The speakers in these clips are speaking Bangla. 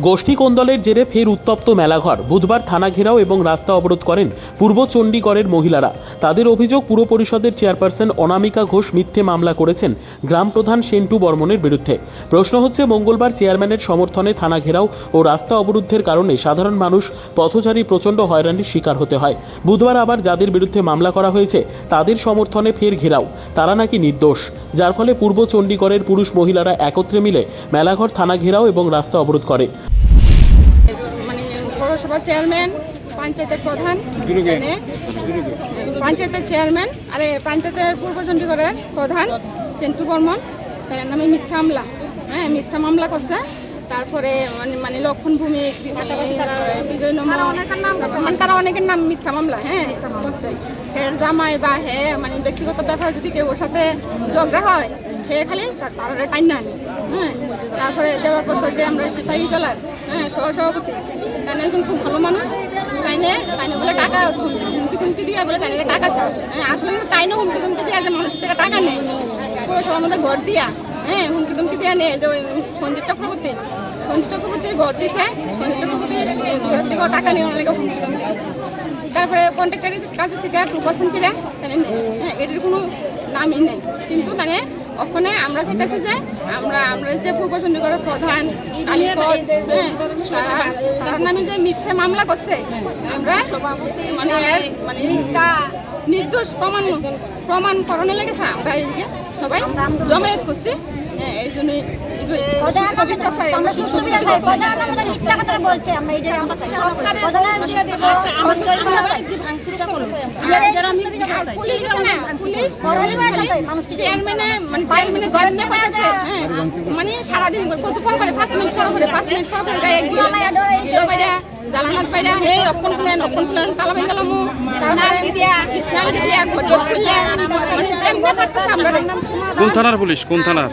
গোষ্ঠী কোন্দলের জেরে ফের উত্তপ্ত মেলাঘর? বুধবার থানা ঘেরাও এবং রাস্তা অবরোধ করেন পূর্ব চণ্ডীগড়ের মহিলারা। তাদের অভিযোগ, পুর পরিষদের চেয়ারপারসন অনামিকা ঘোষ মিথ্যে মামলা করেছেন গ্রাম প্রধান সেন্টু বর্মনের বিরুদ্ধে। প্রশ্ন হচ্ছে, মঙ্গলবার চেয়ারম্যানের সমর্থনে থানা ঘেরাও ও রাস্তা অবরুদ্ধের কারণে সাধারণ মানুষ পথচারী প্রচণ্ড হয়রানির শিকার হতে হয়। বুধবার আবার যাদের বিরুদ্ধে মামলা করা হয়েছে, তাদের সমর্থনে ফের ঘেরাও। তারা নাকি নির্দোষ। যার ফলে পূর্ব চণ্ডীগড়ের পুরুষ মহিলারা একত্রে মিলে মেলাঘর, থানা ঘেরাও এবং রাস্তা অবরোধ করে। মানে পৌরসভার চেয়ারম্যান পঞ্চায়েতের প্রধান পঞ্চায়েতের চেয়ারম্যান আরে পঞ্চায়েতের পূর্ব চণ্ডীগড়ের প্রধান সেন্টু বর্মন তার নামে মিথ্যা মামলা। হ্যাঁ মিথ্যা মামলা করছে। তারপরে মানে মানে লক্ষণ ভূমি বিজয় নম্বর মানে তারা অনেকের নাম মিথ্যা মামলা হ্যাঁ করছে। হের জামাই বা হে মানে ব্যক্তিগত ব্যাপার যদি কেউ ওর সাথে ঝগড়া হয় হে খালি তার টাইম না আনি হ্যাঁ তারপরে দেওয়ার পর যে আমরা সিপাহী জলার হ্যাঁ সহসভাপতি তাই একজন খুব ভালো মানুষ, তাইনে তাইনে বলে টাকা হুমকি তুমকি দিয়ে বলে তাইনে টাকা চায় হ্যাঁ আসলে কিন্তু তাইনে হুমকি তুমকি দিয়ে যে মানুষের থেকে টাকা নেয়। সবার মধ্যে ঘর দিয়া হ্যাঁ হুমকি তুমকি দিয়ে নেয়। যে ওই সঞ্জিত চক্রবর্তী, সঞ্জিত চক্রবর্তীর ঘর দিছে, সঞ্জিত চক্রবর্তীর ঘরের থেকে টাকা নেই অনেক হুমকি তুমকি তারপরে কন্ট্রাক্টারের কাছে থেকে টু পার্সেন্ট কিনে তাহলে হ্যাঁ এটির কোনো নামই নেই। কিন্তু তাহলে ওখানে আমরা চাইতেছি যে আমরা আমরা যে পূর্ব চণ্ডীগড়ের প্রধান হ্যাঁ তারা- নামে যে মিথ্যে মামলা করছে, আমরা মানে মানে নির্দোষ প্রমাণ প্রমাণ করানো লেগেছে। আমরা সবাই জমায়েত করছি। হ্যাঁ, এই মানে সারাদিন কত ফোন করে? পাঁচ মিনিট পর করে পাঁচ মিনিট পর করে গায়ে গিয়ে বাইরা হে অপন খুলেন অপন খুলেন তালা ভেঙে গেলাম তারপরে কোন থানার পুলিশ? কোন থানার?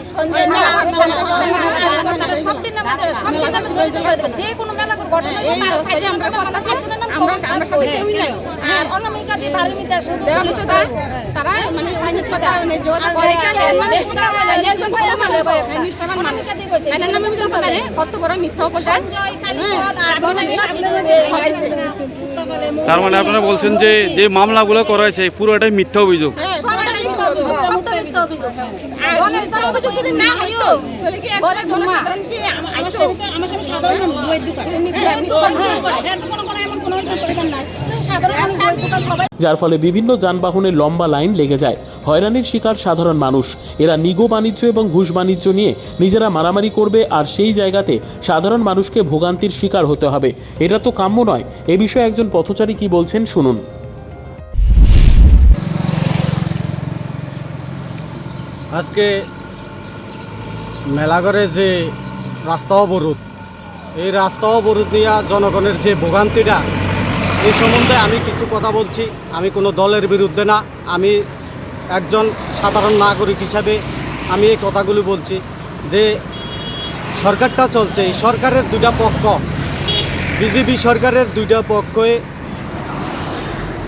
যে কোনো মেলা মানে মানে কত বড় মিথ্যা অপচার তার মানে আপনারা বলছেন যে যে মামলাগুলো করা হয়েছে পুরোটাই মিথ্যা অভিযোগ। হ্যাঁ যার ফলে বিভিন্ন যানবাহনের লম্বা লাইন লেগে যায়। হয়রানির শিকার সাধারণ মানুষ। এরা নিগো বাণিজ্য এবং ঘুষ বাণিজ্য নিয়ে নিজেরা মারামারি করবে আর সেই জায়গাতে সাধারণ মানুষকে ভোগান্তির শিকার হতে হবে। এটা তো কাম্য নয়। এ বিষয়ে একজন পথচারী কি বলছেন শুনুন। আজকে মেলাঘরে যে রাস্তা অবরোধ, এই রাস্তা অবরোধ নিয়ে জনগণের যে ভোগান্তিটা, এই সম্বন্ধে আমি কিছু কথা বলছি। আমি কোনো দলের বিরুদ্ধে না, আমি একজন সাধারণ নাগরিক হিসাবে আমি এই কথাগুলি বলছি যে সরকারটা চলছে। এই সরকারের দুটা পক্ষ, বিজেপি সরকারের দুইটা পক্ষে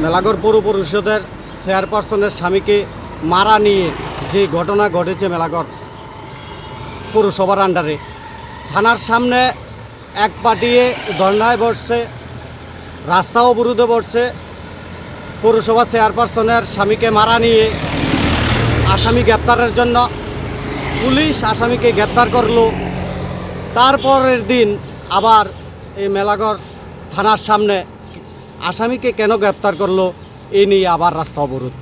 মেলাঘর পৌর পরিষদের চেয়ারপারসনের স্বামীকে মারা নিয়ে যে ঘটনা ঘটেছে মেলাঘর পৌরসভার আন্ডারে, থানার সামনে এক পাটিয়ে ধর্নায় বসছে রাস্তা অবরোধে বসছে, পৌরসভা চেয়ারপারসনের স্বামীকে মারা নিয়ে আসামি গ্রেপ্তারের জন্য পুলিশ আসামিকে গ্রেপ্তার করল। তারপরের দিন আবার এই মেলাঘর থানার সামনে আসামিকে কেন গ্রেপ্তার করল এই নিয়ে আবার রাস্তা অবরোধ।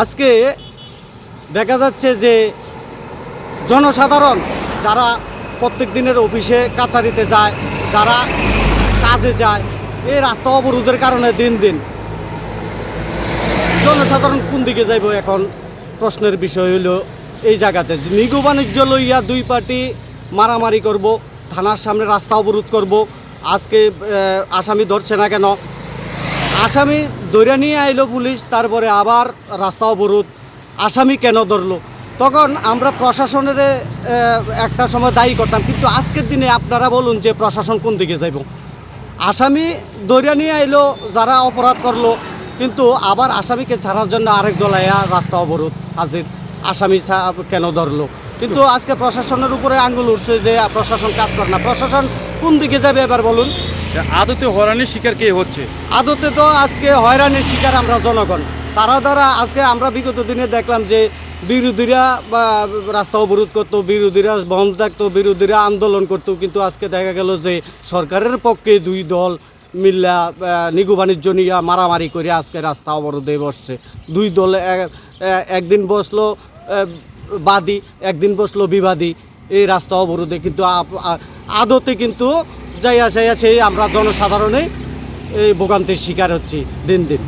আজকে দেখা যাচ্ছে যে জনসাধারণ যারা প্রত্যেক দিনের অফিসে কাছারিতে যায়, যারা কাজে যায়, এই রাস্তা অবরোধের কারণে দিন দিন জনসাধারণ কোন দিকে যাইব এখন? প্রশ্নের বিষয় হইল এই জায়গাতে। নিগু বাণিজ্য লইয়া দুই পার্টি মারামারি করব, থানার সামনে রাস্তা অবরোধ করব, আজকে আসামি ধরছে না কেন? আসামি ধরে নিয়ে আইলো পুলিশ, তারপরে আবার রাস্তা অবরোধ আসামি কেন ধরলো? তখন আমরা প্রশাসনের একটা সময় দায়ী করতাম কিন্তু আজকের দিনে আপনারা বলুন যে প্রশাসন কোন দিকে যাইব? আসামি ধরে নিয়ে আইলো যারা অপরাধ করল কিন্তু আবার আসামিকে ছাড়ার জন্য আরেক দল আয়া রাস্তা অবরোধ হাজির। আসামি কেন ধরলো? কিন্তু আজকে প্রশাসনের উপরে আঙ্গুল উঠছে যে প্রশাসন কাজ করে না। প্রশাসন কোন দিকে যাবে এবার বলুন? আদতে হয়রানির শিকার কে হচ্ছে? আদতে তো আজকে হয়রানির শিকার আমরা জনগণ। তারা দ্বারা আজকে আমরা বিগত দিনে দেখলাম যে বিরোধীরা রাস্তা অবরোধ করতো, বিরোধীরা বন্ধ থাকতো, বিরোধীরা আন্দোলন করতো, কিন্তু আজকে দেখা গেল যে সরকারের পক্ষে দুই দল মিল্লা নিগু বাণিজ্য নিয়ে মারামারি করে আজকে রাস্তা অবরোধে বসছে। দুই দল এক- এক- একদিন বসল বাদী, একদিন বসল বিবাদী। এই রাস্তা অবরোধে কিন্তু আদতে কিন্তু যাইয়া যাইয়া সেই আমরা জনসাধারণে এই ভোগান্তির শিকার হচ্ছি দিন দিন।